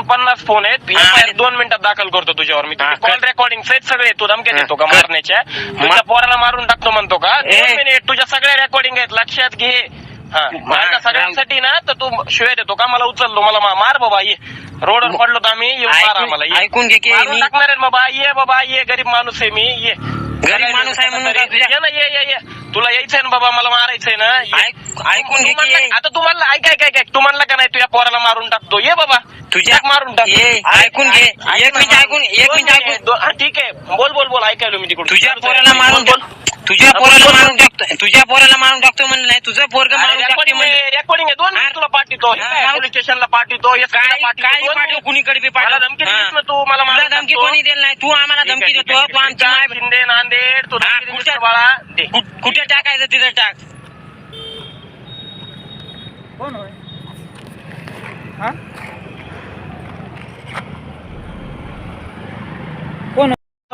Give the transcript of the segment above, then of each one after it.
पन्नास फोन आहेत. FIR दोन मिनिटात दाखल करतो तुझ्यावर मी हा, कॉल कर. रेकॉर्डिंग सहित सगळे तू धमक्या देतो का कर. मारण्याच्या तुझ्या पोराला मारून टाकतो म्हणतो का ए. दोन मिनिट तुझ्या सगळ्या रेकॉर्डिंग आहेत लक्षात घे हा माझ्या सगळ्यांसाठी ना तर तू शिवाय देतो का मला उचललो मला मा- मार बाबा ये रोडवर पडलो तर आम्ही येऊन मार ऐकून- आम्हाला ये. ऐकून घे की मारून मी- टाकणार आहे बाबा ये बाबा ये गरीब माणूस आहे मी ये गरीब माणूस आहे म्हणून तुझ्या- ये ना ये ये ये. तुला यायचंय ना बाबा मला मारायचंय ना. ये. ऐक- ऐकून घे तू म्हणला- की. आता तुम्हाला ऐक ऐक ऐक ऐक. तू म्हणला का नाही तुझ्या पोराला मारून टाकतो? ये बाबा. तुझ्या टाक मारून टाक. ये, ऐकून घे. एक मिनिट. ऐकून- एक मिनिट ऐकून. हा, ठीक आहे. बोल बोल बोल. ऐकायलो मी तिकडून. तुझ्या पोराला. मारून बोल, तुझ्या पोराला मारून. टाकतो तुझ्या पोराला मारून टाकतो म्हणलं नाही तुझं पोरग मारून टाकते रेकॉर्डिंग म्हणलं आहे, रेकॉर्डिंग आहे दोन मिनिट तुला पाठवतो हे काय. पोलीस स्टेशनला पाठवतो काय पाठवतो काय दोन पाठव मिनिट. कुणीकडे बी मला पाठव धमकी हा. दिलीस ना तू मला तुला मारून धमकी टाकतो. कोणी दिली नाही तू आम्हाला ठीक आहे, धमकी ठीक देतो आहे, तू आमची ठीक आहे. माय शिंदे नांदेड तू हा, धमकी दिलीस कुठं- ना बाळा दे कुठ- कुठे टाकायचं तिथं टाक कोण होय हा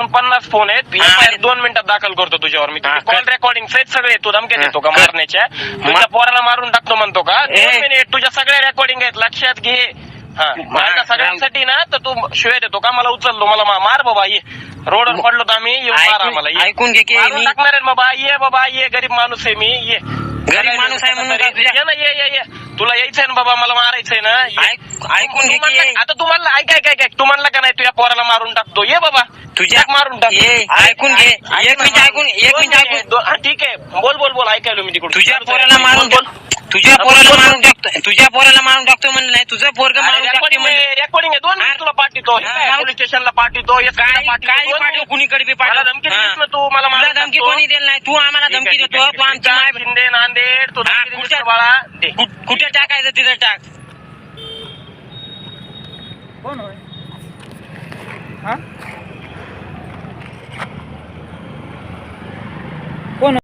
पन्नास फोन आहेत. FIR दोन मिनिटात दाखल करतो तुझ्यावर. मी हा, कॉल कर. रेकॉर्डिंग सहित सगळे तू धमक्या देतो का. मारण्याच्या? तुझ्या पोराला मारून टाकतो म्हणतो का? ए. दोन मिनिट तुझ्या सगळ्या रेकॉर्डिंग आहेत. लक्षात घे. हा. माझ्या सगळ्यांसाठी ना तर तू शिवाय देतो का? मला उचललो. मला मा- मार बाबा ये. रोडवर पडलो तर आम्ही येऊन मार ऐकून- आम्हाला ये. ऐकून घे की मारून मी- टाकणार आहे बाबा ये बाबा ये. गरीब माणूस आहे मी ये. गरीब माणूस आहे म्हणून तुझ्या- ये ना ये ये ये तुला यायचंय ना बाबा मला मारायचंय ना ये. ऐक- ऐकून घे तू म्हणला- की आता तुम्हाला ऐक ऐक ऐक ऐक तू म्हणला का नाही तुझ्या पोराला मारून टाकतो ये बाबा तुझ्या टाक मारून टाक ये, ऐकून घे. ऐक- ऐक एक ना मिनिट. ऐकून- एक दोन मिनिट ऐकून. दो- हा, ठीक आहे बोल बोल बोल ऐकायलो मी तिकडून तुझ्या. पोराला मारून बोल. तुझ्या पोराला. मारून टाकतो तुझ्या पोराला मारून टाकतो म्हणलं नाही. तुझं पोरग मारून टाकते रेकॉर्डिंग म्हणलं. आहे, रेकॉर्डिंग आहे. दोन मिनिट. तुला पाठवतो. हे हा, काय, पोलीस स्टेशनला पाठवतो. काय पाठवतो. काय दोन पाठव मिनिट. कुणीकडे बी मला पाठव धमकी हा. दिलीस ना तू? मला तुला मारून धमकी टाकतो. कोणी दिली नाही. तू आम्हाला ठीक आहे, धमकी ठीक देतो. आहे, तू आमची ठीक आहे. माय शिंदे नांदेड तू हा, धमकी दिलीस कुठं- ना बाळा. दे. कुठ- कुठे टाकायचं तिथं टाक? कोण होय? हा?